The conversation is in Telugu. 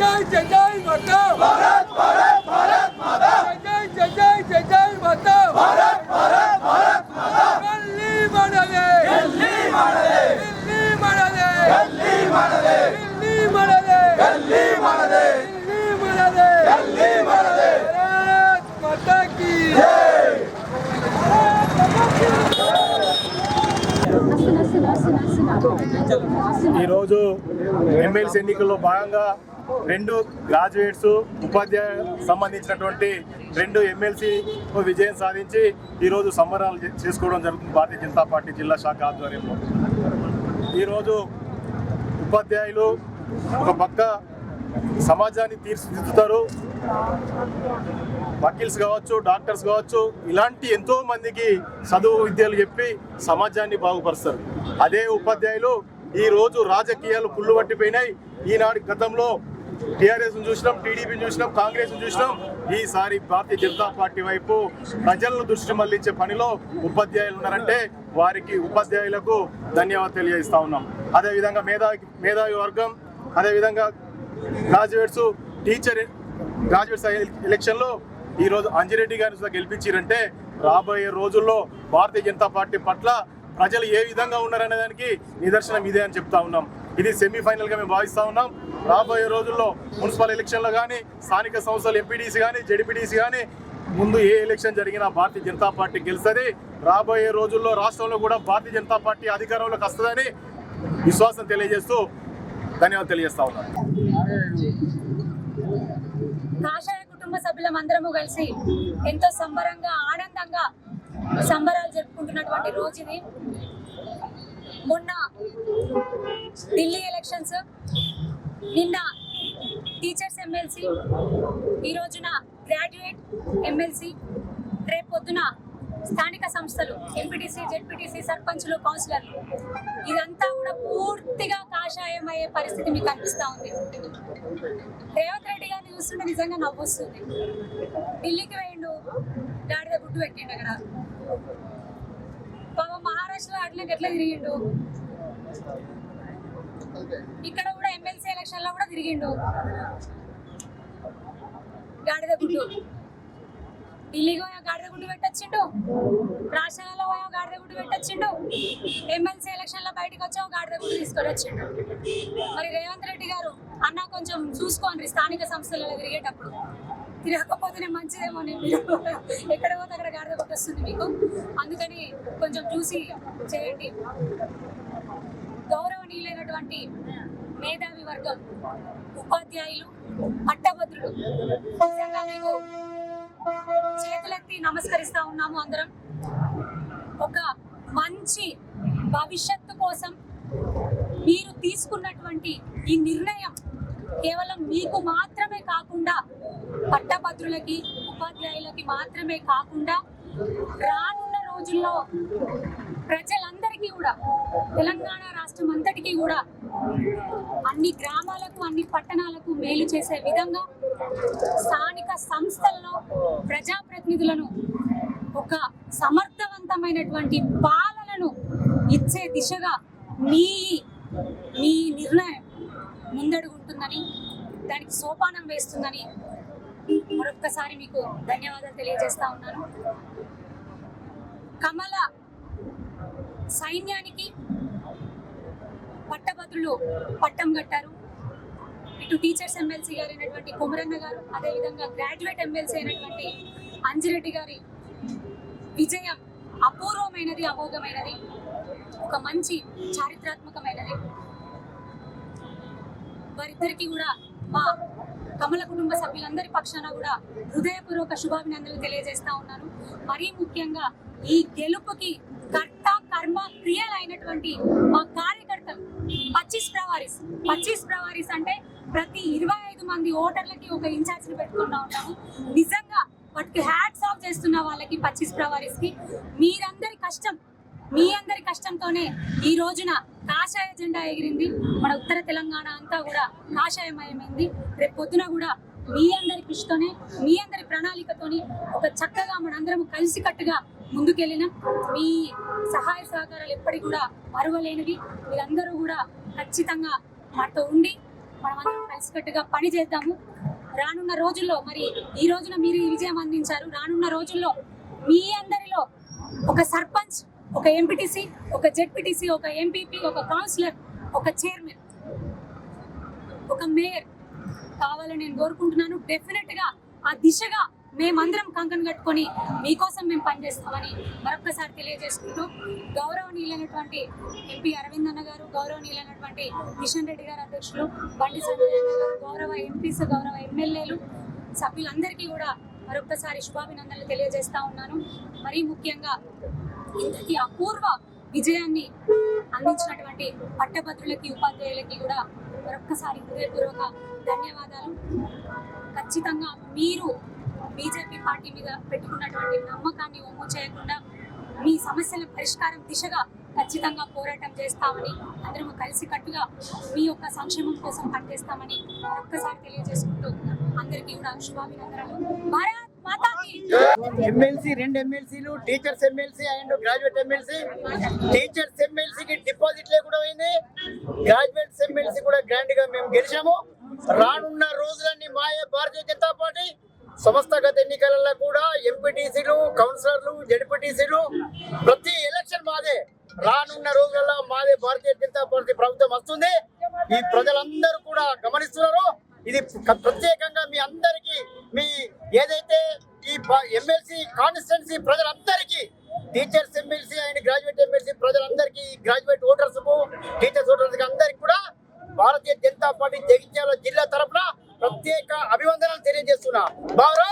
జై జై జై మాతా భారత్ భారత్ భారత్ మాతా జై జై జై జై జై మాతా భారత్ భారత్ భారత్ మాతా గల్లీ మనదే గల్లీ మనదే గల్లీ మనదే గల్లీ మనదే గల్లీ మనదే గల్లీ మనదే గల్లీ మనదే గల్లీ మనదే భారత్ మాతా కీ జై ఈరోజు ఎమ్మెల్సీ ఎన్నికల్లో భాగంగా రెండు గ్రాడ్యుయేట్స్ ఉపాధ్యాయ సంబంధించినటువంటి రెండు ఎమ్మెల్సీ విజయం సాధించి ఈరోజు సంబరాలు చే- చేసుకోవడం జరుగుతుంది భారతీయ జనతా పార్టీ జిల్లా శాఖ ఆధ్వర్యంలో. ఈరోజు ఉపాధ్యాయులు ఒక పక్క సమాజాన్ని తీర్చిదిద్దుతారు. వకీల్స్ కావచ్చు డాక్టర్స్ కావచ్చు ఇలాంటి ఎంతో మందికి చదువు విద్యలు చెప్పి సమాజాన్ని బాగుపరుస్తారు. అదే ఉపాధ్యాయులు ఈ రోజు రాజకీయాలు పుల్లు పట్టిపోయినాయి. ఈనాడు గతంలో టీఆర్ఎస్ చూసినాం టీడీపీని చూసినాం కాంగ్రెస్ చూసినాం. ఈసారి భారతీయ జనతా పార్టీ వైపు ప్రజలను దృష్టి మళ్ళించే పనిలో ఉపాధ్యాయులు ఉన్నారంటే వారికి ఉపాధ్యాయులకు ధన్యవాదాలు తెలియజేస్తా ఉన్నాం. అదేవిధంగా మేధావి మేధావి వర్గం అదేవిధంగా గ్రాడ్యుయేట్స్ టీచర్ గ్రాడ్యుయేట్స్ ఎలక్షన్లో ఈరోజు అంజిరెడ్డి గారిని గెలిపించారంటే రాబోయే రోజుల్లో భారతీయ జనతా పార్టీ పట్ల ప్రజలు ఏ విధంగా ఉన్నారనే దానికి నిదర్శనం ఇదే అని చెప్తా ఉన్నాం. ఇది సెమీఫైనల్గా మేము భావిస్తా ఉన్నాం. రాబోయే రోజుల్లో మున్సిపల్ ఎలక్షన్లు కానీ స్థానిక సంస్థలు ఎంపీడీసీ కానీ జెడిపిడిసి కానీ ముందు ఏ ఎలక్షన్ జరిగినా భారతీయ జనతా పార్టీ గెలుస్తుంది. రాబోయే రోజుల్లో రాష్ట్రంలో కూడా భారతీయ జనతా పార్టీ అధికారంలోకి వస్తుందని విశ్వాసం తెలియజేస్తూ ధన్యవాదాలు తెలియజేస్తా ఉన్నాను. కాషాయ కుటుంబ సభ్యులం అందరము కలిసి ఎంతో సంబరంగా ఆనందంగా సంబరాలు జరుపుకుంటున్నటువంటి రోజు ఇది. మొన్న ఢిల్లీ ఎలక్షన్స్. నిన్న టీచర్స్ ఎమ్మెల్సీ ఈ రోజున గ్రాడ్యుయేట్ ఎమ్మెల్సీ రేపు పొద్దున స్థానిక సంస్థలు ఎంపీటీసీ జెడ్పీటీసీ సర్పంచ్లు కౌన్సిలర్లు ఇదంతా కూడా పూర్తిగా కాషాయం అయ్యే పరిస్థితి మీకు అనిపిస్తూ ఉంది. రేవంత్ రెడ్డి గారిని చూస్తుంటే నిజంగా నవ్వొస్తుంది. ఢిల్లీకి వేయండు గాడిద గుడ్డు పెట్టిండు అక్కడ. పాపం మహారాష్ట్రలో అట్లకి ఎట్లా తిరిగిండు. ఇక్కడ కూడా ఎమ్మెల్సీ ఎలక్షన్లో కూడా తిరిగిండు. గాడిద గుడ్డు. ఢిల్లీకి పోయా గాడిద గుడ్డు పెట్టొచ్చిండు. రాష్ట్రాలలో పోయా గాడిద గుడ్డు పెట్టొచ్చిండు. ఎమ్మెల్సీ ఎలక్షన్లో బయటకు వచ్చావు గాడిద గుడ్డు తీసుకొని వచ్చిండు. మరి రేవంత్ రెడ్డి గారు అన్న కొంచెం చూసుకోండి స్థానిక సంస్థలలో తిరిగేటప్పుడు. తిరగకపోతేనే మంచిదేమో నేను ఎక్కడ పోతే అక్కడ గాడిద గుడ్డు వస్తుంది మీకు. అందుకని కొంచెం చూసి చేయండి. గౌరవనీయులైనటువంటి మేధావి వర్గం ఉపాధ్యాయులు పట్టభద్రులు మీకు చేతులెత్తి నమస్కరిస్తా ఉన్నాము అందరం. ఒక మంచి భవిష్యత్తు కోసం మీరు తీసుకున్నటువంటి ఈ నిర్ణయం కేవలం మీకు మాత్రమే కాకుండా పట్టభద్రులకి ఉపాధ్యాయులకి మాత్రమే కాకుండా రానున్న రోజుల్లో ప్రజలందరికీ కూడా తెలంగాణ రాష్ట్రం అంతటికీ కూడా అన్ని గ్రామాలకు అన్ని పట్టణాలకు మేలు చేసే విధంగా స్థానిక సంస్థల్లో ప్రజాప్రతినిధులను ఒక సమర్థవంతమైనటువంటి పాలనను ఇచ్చే దిశగా మీ మీ నిర్ణయం ముందడుగుంటుందని దానికి సోపానం వేస్తుందని మరొక్కసారి మీకు ధన్యవాదాలు తెలియజేస్తా ఉన్నాను. కమల సైన్యానికి పట్టభద్రులు పట్టం కట్టారు. ఇటు టీచర్స్ ఎమ్మెల్సీ గారు అయినటువంటి కుమరన్న గారు అదేవిధంగా గ్రాడ్యుయేట్ ఎమ్మెల్సీ అయినటువంటి అంజిరెడ్డి గారి విజయం అపూర్వమైనది అమోఘమైనది. ఒక మంచి చారిత్రాత్మకమైనది. వారిద్దరికీ కూడా మా కమల కుటుంబ సభ్యులందరి పక్షాన కూడా హృదయపూర్వక శుభాభినందనలు తెలియజేస్తా ఉన్నాను. మరీ ముఖ్యంగా ఈ గెలుపుకి కర్త కర్మ క్రియలైనటువంటి మా కార్యకర్తలు. పచ్చిస్ ప్రవారీస్. పచ్చిస్ ప్రవారీస్ అంటే ప్రతి ఇరవై ఐదు మంది ఓటర్లకి ఒక ఇన్ఛార్జ్ని పెట్టుకుంటా ఉంటాము. నిజంగా వాటికి హ్యాట్స్ ఆఫ్ చేస్తున్న వాళ్ళకి పచ్చిస్ ప్రవారీస్కి. మీరందరి కష్టం మీ అందరి కష్టంతోనే ఈ రోజున కాషాయ జెండా ఎగిరింది. మన ఉత్తర తెలంగాణ అంతా కూడా కాషాయమయమైంది. రేపు పొద్దున కూడా మీ అందరి కృషితోనే మీ అందరి ప్రణాళికతోని ఒక చక్కగా మనందరం కలిసికట్టుగా ముందుకెళ్ళిన మీ సహాయ సహకారాలు ఎప్పటికి కూడా మరువలేనివి. మీరందరూ కూడా ఖచ్చితంగా మాతో ఉండి మనమందరం కలిసికట్టుగా పని చేద్దాము. రానున్న రోజుల్లో మరి ఈ రోజున మీరు ఈ విజయం అందించారు. రానున్న రోజుల్లో మీ అందరిలో ఒక సర్పంచ్ ఒక ఎంపీటీసీ ఒక జెడ్పీటీసీ ఒక ఎంపీపీ ఒక కౌన్సిలర్ ఒక చైర్మన్ ఒక మేయర్ కావాలని నేను కోరుకుంటున్నాను. డెఫినెట్గా ఆ దిశగా మేమందరం కంకణం కట్టుకొని మీకోసం మేము పనిచేస్తామని మరొక్కసారి తెలియజేసుకుంటూ గౌరవనీయులైనటువంటి ఎంపీ అరవింద్ అన్న గారు గౌరవనీయులైనటువంటి కిషన్ రెడ్డి గారు అధ్యక్షులు బండి సంజయ్ అన్న గారు గౌరవ ఎంపీస్ గౌరవ ఎమ్మెల్యేలు సభ్యులందరికీ కూడా మరొక్కసారి శుభాభినందనలు తెలియజేస్తా ఉన్నాను. మరీ ముఖ్యంగా ఇంతకీ అపూర్వ విజయాన్ని అందించినటువంటి పట్టభద్రులకి ఉపాధ్యాయులకి కూడా మరొక్కసారి హృదయపూర్వక ధన్యవాదాలు. ఖచ్చితంగా మీరు బీజేపీ పార్టీ మీద పెట్టుకున్నటువంటి నమ్మకాన్ని ఒమ్ము చేయకుండా మీ సమస్యల పరిష్కారం దిశగా ఖచ్చితంగా పోరాటం చేస్తామని అందరం కలిసి కట్టుగా మీ యొక్క సంక్షేమం కోసం పనిచేస్తామని మరొక్కసారి తెలియజేసుకుంటూ అందరికీ కూడా శుభాభినందనలు. భారత్ ఎమ్మెల్సీ రెండు ఎమ్మెల్సీలు teachers MLC and graduate MLC. Teachers ఎమ్మెల్సీకి డిపాజిట్లే కూడా అయింది గ్రాడ్యుయేట్స్ ఎమ్మెల్సీ కూడా గ్రాండ్గా మేము గెలిచాము. రానున్న రోజులన్నీ మాయే భారతీయ జనతా పార్టీ. సంస్థాగత ఎన్నికలలో కూడా ఎంపీటీసీలు కౌన్సిలర్లు జడ్పీటీసీలు ప్రతి ఎలక్షన్ మాదే. రానున్న రోజులలో మాదే భారతీయ జనతా పార్టీ ప్రభుత్వం వస్తుంది. ఈ ప్రజలందరూ కూడా గమనిస్తున్నారు. ఇది ప్రత్యేకంగా మీ అందరికీ మీ ఏదైతే ఈ ఎమ్మెల్సీ కాన్స్టిట్యున్సీ ప్రజలందరికీ teachers MLC and graduate MLC ప్రజలందరికీ గ్రాడ్యుయేట్ ఓటర్స్ టీచర్స్ ఓటర్స్ అందరికీ కూడా భారతీయ జనతా పార్టీ జగిత్యాల జిల్లా తరఫున ప్రత్యేక చేస్తున్నా. తెలియజేస్తున్నా